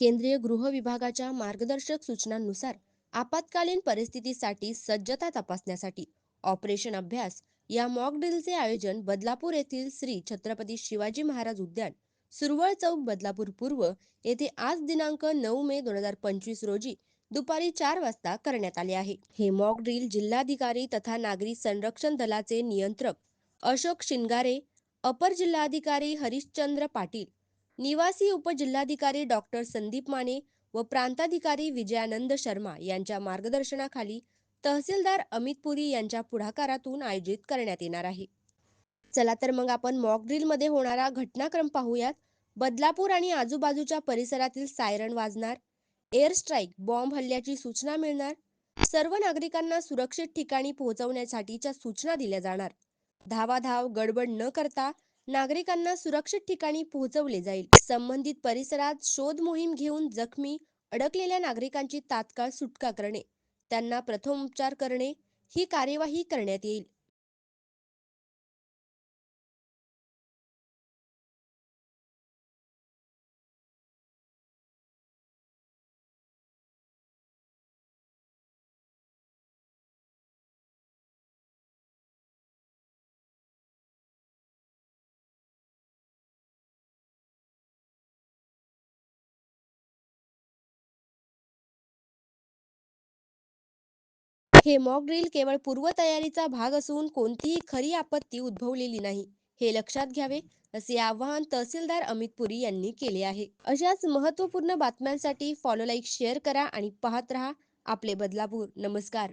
केंद्रीय गृह विभागाच्या मार्गदर्शक सूचनांनुसार आपत्कालीन परिस्थितीसाठी सज्जता तपासण्यासाठी ऑपरेशन अभ्यास या मॉक ड्रिलचे आयोजन बदलापूर येथील श्री छत्रपती शिवाजी महाराज उद्यान सुरवळ चौक बदलापूर पूर्व येथे आज दिनांक नऊ मे दोन हजार पंचवीस रोजी दुपारी चार वाजता करण्यात आले आहे. हे मॉक ड्रिल जिल्हाधिकारी तथा नागरी संरक्षण दलाचे नियंत्रक अशोक शिंगारे अपर जिल्हाधिकारी हरिश्चंद्र पाटील निवासी उपजिल्हाधिकारी डॉक्टर संदीप माने व प्रांताधिकारी विजयानंद शर्मा यांच्या मार्गदर्शनाखाली तहसीलदार अमित पुरी यांच्या पुढाकारातून आयोजित करण्यात येणार आहे. चला तर मग आपण मॉक ड्रिलमध्ये होणारा घटनाक्रम पाहूयात. बदलापूर आणि आजूबाजूच्या परिसरातील सायरन वाजणार. एअर स्ट्राईक बॉम्ब हल्ल्याची सूचना मिळणार. सर्व नागरिकांना सुरक्षित ठिकाणी पोहोचवण्यासाठीच्या सूचना दिल्या जाणार. धावाधाव गडबड न करता नागरिकांना सुरक्षित ठिकाणी पोहोचवले जाईल. संबंधित परिसरात शोध मोहीम घेऊन जखमी अडकलेल्या नागरिकांची तात्काळ सुटका करणे त्यांना प्रथमोपचार करणे ही कार्यवाही करण्यात येईल. हे मॉक ड्रिल केवळ पूर्वतयारीचा भाग असून कोणतीही खरी आपत्ती उद्भवलेली नाही. हे लक्षात घ्यावे असे आवाहन तहसीलदार अमित पुरी यांनी केले आहे. अशाच महत्त्वपूर्ण बातम्यांसाठी फॉलो लाईक शेअर करा आणि पाहत रहा आपले बदलापूर. नमस्कार.